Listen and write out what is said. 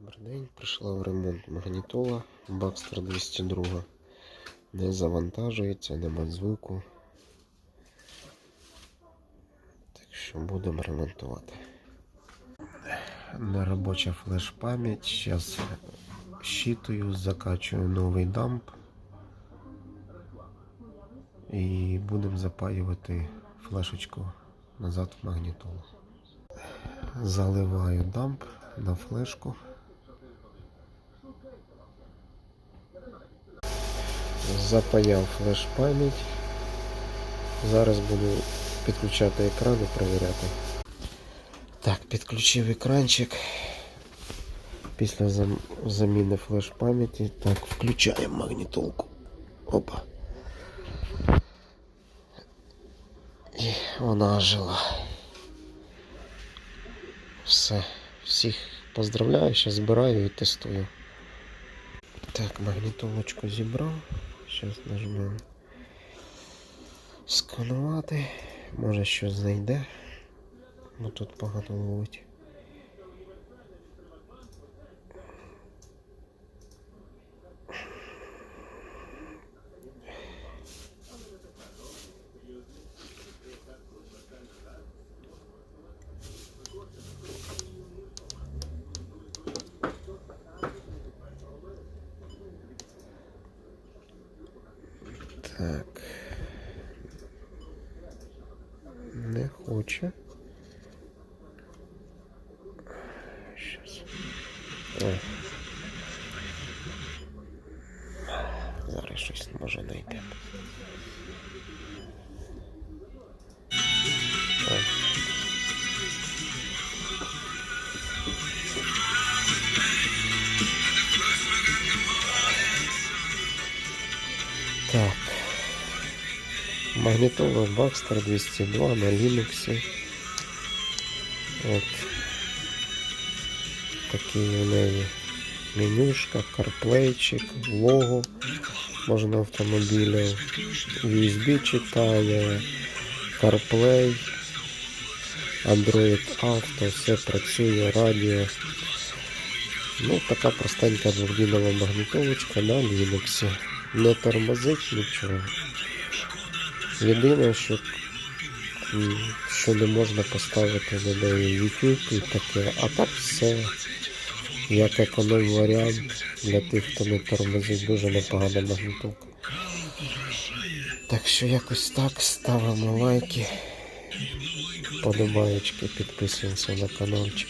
Добрий день, прийшла в ремонт магнітола Baxter 202. Не завантажується, нема звуку. Так що будемо ремонтувати. Неробоча флеш-пам'ять. Зараз щитую, закачую новий дамп. І будемо запаювати флешечку назад в магнітолу. Заливаю дамп на флешку. Запаяв флеш пам'ять. Зараз буду підключати екран і перевіряти. Так, підключив екранчик. Після зам- заміни флеш пам'яті. Так, включаємо магнітолку. Опа. І вона ожила. Все. Всіх поздравляю, зараз збираю і тестую. Так, магнітолочку зібрав. Зараз нажмемо сканувати. Може щось знайде. Бо тут погано ловить. Так. Не хоче. Щас. О. Зараз щось може. О. Так. Магнітола Baxter 202 на Linux. От. Такі у неї менюшка, карплейчик, лого можна автомобіля, USB читає, CarPlay, Android Auto, все працює, радіо. Ну, така простенька двохдінова магнітолочка на Linux. Не тормозить нічого. Єдине, що, що не можна поставити на неї YouTube і таке, а так все як економ варіант для тих, хто не тормозить, дуже непогана магнітолка. Так що якось так, ставимо лайки, подобаєчки, підписуємося на каналчик.